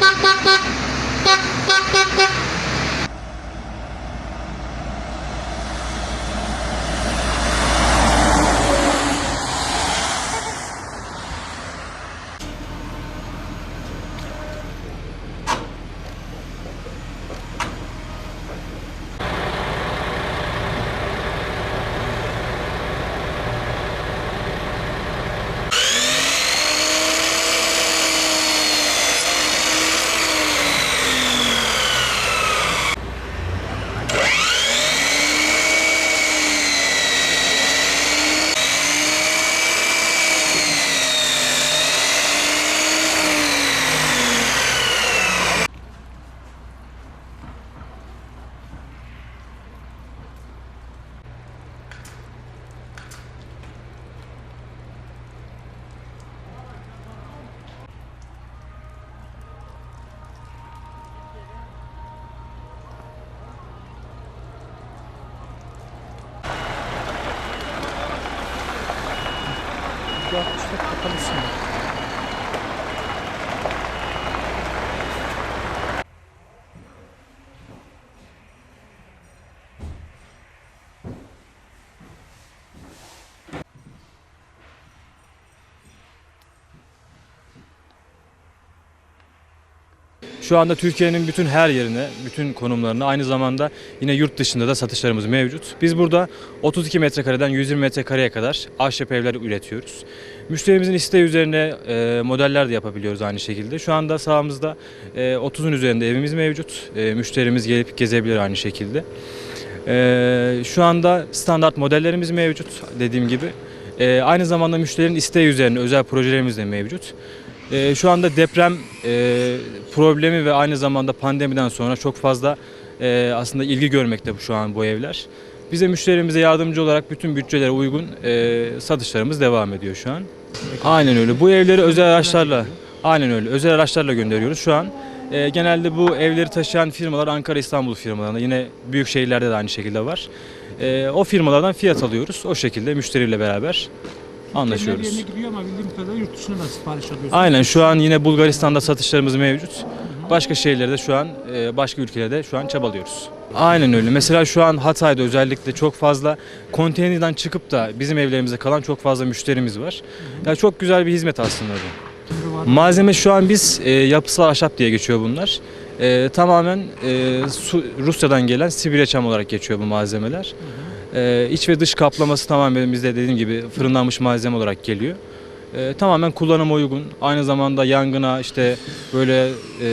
Thank you. yapmıştık. Bakalım şimdi. Şu anda Türkiye'nin bütün her yerine, bütün konumlarına aynı zamanda yine yurt dışında da satışlarımız mevcut. Biz burada 32 metrekareden 120 metrekareye kadar ahşap evler üretiyoruz. Müşterimizin isteği üzerine e, modeller de yapabiliyoruz aynı şekilde. Şu anda sahamızda e, 30'un üzerinde evimiz mevcut. E, müşterimiz gelip gezebilir aynı şekilde. E, şu anda standart modellerimiz mevcut dediğim gibi. E, aynı zamanda müşterinin isteği üzerine özel projelerimiz de mevcut. Ee, şu anda deprem e, problemi ve aynı zamanda pandemiden sonra çok fazla e, aslında ilgi görmekte bu şu an bu evler. Bize müşterimize yardımcı olarak bütün bütçelere uygun e, satışlarımız devam ediyor şu an. Aynen öyle. Bu evleri özel araçlarla aynen öyle. Özel araçlarla gönderiyoruz şu an. e, genelde bu evleri taşıyan firmalar Ankara İstanbul firmalarında yine büyük şehirlerde de aynı şekilde var. E, o firmalardan fiyat alıyoruz. O şekilde müşteriyle beraber anlaşıyoruz. Yerine gidiyor ama bildiğim kadarıyla yurt dışına da sipariş alıyorsunuz. Aynen şu an yine Bulgaristan'da satışlarımız mevcut. Başka şehirlerde şu an e, başka ülkelerde şu an çabalıyoruz. Aynen öyle. Mesela şu an Hatay'da özellikle çok fazla konteynerden çıkıp da bizim evlerimize kalan çok fazla müşterimiz var. Ya çok güzel bir hizmet aslında bu. Malzeme şu an biz e, yapısal ahşap diye geçiyor bunlar. E, tamamen e, Rusya'dan gelen Sibirya çam olarak geçiyor bu malzemeler. E, iç ve dış kaplaması tamamen bizde dediğim gibi fırınlanmış malzeme olarak geliyor. E, tamamen kullanıma uygun. Aynı zamanda yangına işte böyle e,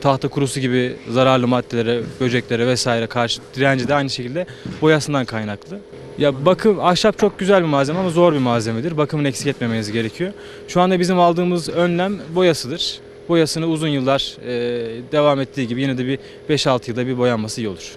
tahta kurusu gibi zararlı maddelere, böceklere vesaire karşı direnci de aynı şekilde boyasından kaynaklı. Ya bakım ahşap çok güzel bir malzeme ama zor bir malzemedir. Bakımını eksik etmemeniz gerekiyor. Şu anda bizim aldığımız önlem boyasıdır. Boyasını uzun yıllar e, devam ettiği gibi yine de bir 5-6 yılda bir boyanması iyi olur.